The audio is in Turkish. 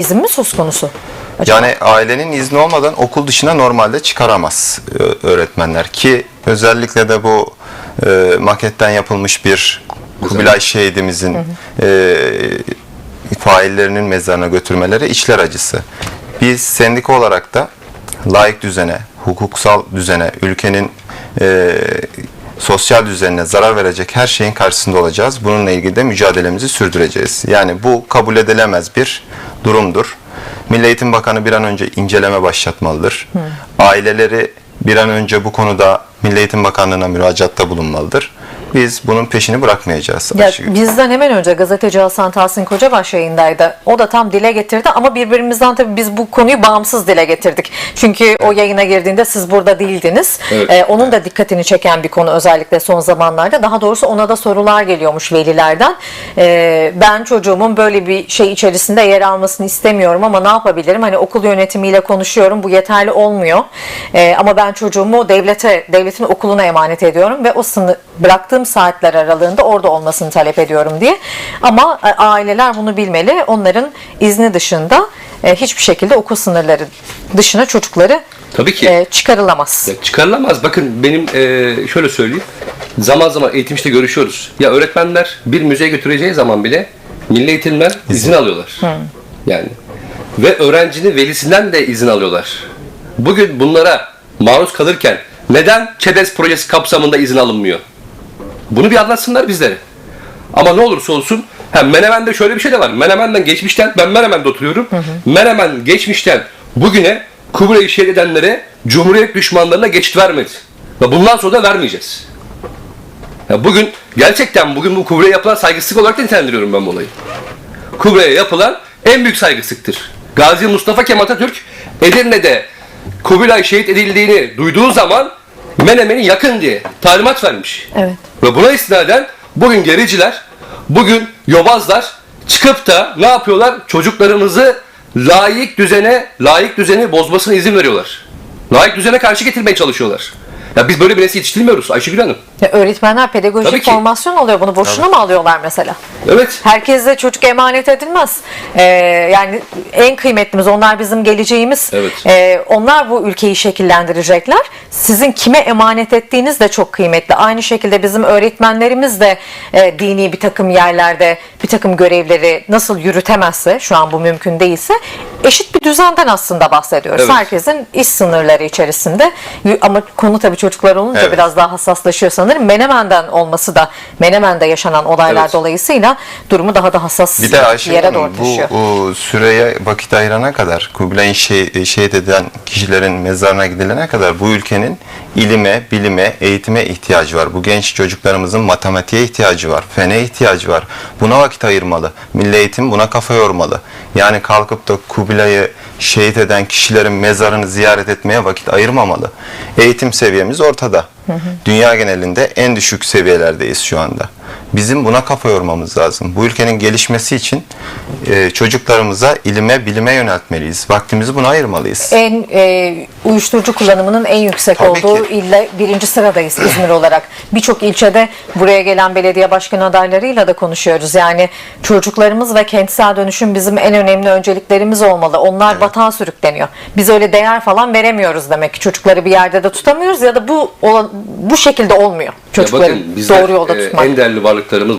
izin mi söz konusu? Acaba? Yani ailenin izni olmadan okul dışına normalde çıkaramaz öğretmenler ki özellikle de bu e, maketten yapılmış bir Kubilay şehidimizin e, faillerinin mezarına götürmeleri içler acısı. Biz sendika olarak da layık düzene, hukuksal düzene, ülkenin e, sosyal düzenine zarar verecek her şeyin karşısında olacağız. Bununla ilgili de mücadelemizi sürdüreceğiz. Yani bu kabul edilemez bir durumdur. Milli Eğitim Bakanı bir an önce inceleme başlatmalıdır. Aileleri bir an önce bu konuda Milli Eğitim Bakanlığı'na müracaatta bulunmalıdır. Biz bunun peşini bırakmayacağız. Ya, bizden hemen önce gazeteci Hasan Tahsin Kocabaş yayındaydı. O da tam dile getirdi ama birbirimizden tabii biz bu konuyu bağımsız dile getirdik. Çünkü o yayına girdiğinde siz burada değildiniz. Evet. Ee, onun da dikkatini çeken bir konu özellikle son zamanlarda. Daha doğrusu ona da sorular geliyormuş velilerden. Ee, ben çocuğumun böyle bir şey içerisinde yer almasını istemiyorum ama ne yapabilirim? Hani okul yönetimiyle konuşuyorum. Bu yeterli olmuyor. Ee, ama ben çocuğumu devlete, devletin okuluna emanet ediyorum ve o sınır bıraktığım saatler aralığında orada olmasını talep ediyorum diye. Ama e, aileler bunu bilmeli. Onların izni dışında e, hiçbir şekilde okul sınırları dışına çocukları Tabii ki. e, çıkarılamaz. Ya çıkarılamaz. Bakın benim e, şöyle söyleyeyim. Zaman zaman eğitim işte görüşüyoruz. Ya öğretmenler bir müzeye götüreceği zaman bile milli eğitimler izin alıyorlar. Yani ve öğrencinin velisinden de izin alıyorlar. Bugün bunlara maruz kalırken neden ÇEDES projesi kapsamında izin alınmıyor? Bunu bir anlatsınlar bizlere. Ama ne olursa olsun ha, Menemen'de şöyle bir şey de var. Menemen'den geçmişten ben Menemen'de oturuyorum. Menemen geçmişten bugüne Kubilay'ı şehir edenlere Cumhuriyet düşmanlarına geçit vermedi. Ve bundan sonra da vermeyeceğiz. Ya bugün gerçekten bugün bu Kubilay'a yapılan saygısızlık olarak da nitelendiriyorum ben bu olayı. Kubilay'a yapılan en büyük saygısızlıktır. Gazi Mustafa Kemal Atatürk Edirne'de Kubilay şehit edildiğini duyduğu zaman Menemen'i yakın diye talimat vermiş. Evet. Ve buna istinaden bugün gericiler, bugün yobazlar çıkıp da ne yapıyorlar? Çocuklarımızı layık düzene, layık düzeni bozmasına izin veriyorlar. Layık düzene karşı getirmeye çalışıyorlar. Ya biz böyle bir nesil yetiştirmiyoruz Ayşegül Hanım. Ya öğretmenler pedagojik Tabii ki. formasyon alıyor. Bunu boşuna mı alıyorlar mesela? Evet. Herkese çocuk emanet edilmez. Ee, yani en kıymetlimiz onlar bizim geleceğimiz. Evet. Ee, onlar bu ülkeyi şekillendirecekler. Sizin kime emanet ettiğiniz de çok kıymetli. Aynı şekilde bizim öğretmenlerimiz de e, dini bir takım yerlerde bir takım görevleri nasıl yürütemezse şu an bu mümkün değilse eşit bir düzenden aslında bahsediyoruz. Evet. Herkesin iş sınırları içerisinde ama konu tabii çocuklar olunca Evet. biraz daha hassaslaşıyor sanırım. Menemen'den olması da Menemen'de yaşanan olaylar Evet. dolayısıyla durumu daha da hassas Bir de Ayşe yere doğru bu, bu süreye vakit ayırana kadar Kubilay'ın şey, şehit eden kişilerin mezarına gidilene kadar bu ülkenin ilime, bilime, eğitime ihtiyacı var. Bu genç çocuklarımızın matematiğe ihtiyacı var, fene ihtiyacı var. Buna vakit ayırmalı. Milli eğitim buna kafa yormalı. Yani kalkıp da Kubilay'ı şehit eden kişilerin mezarını ziyaret etmeye vakit ayırmamalı. Eğitim seviyemiz ortada. Dünya genelinde en düşük seviyelerdeyiz şu anda. Bizim buna kafa yormamız lazım. Bu ülkenin gelişmesi için e, çocuklarımıza ilime, bilime yöneltmeliyiz. Vaktimizi buna ayırmalıyız. En e, uyuşturucu kullanımının en yüksek Tabii olduğu ki. ille birinci sıradayız İzmir olarak. Birçok ilçede buraya gelen belediye başkan adaylarıyla da konuşuyoruz. Yani çocuklarımız ve kentsel dönüşüm bizim en önemli önceliklerimiz olmalı. Onlar batağa sürükleniyor. Biz öyle değer falan veremiyoruz demek ki. Çocukları bir yerde de tutamıyoruz ya da bu olan- bu şekilde olmuyor. Çocukları bakın doğru yolda e, tutmak. en değerli varlıklarımız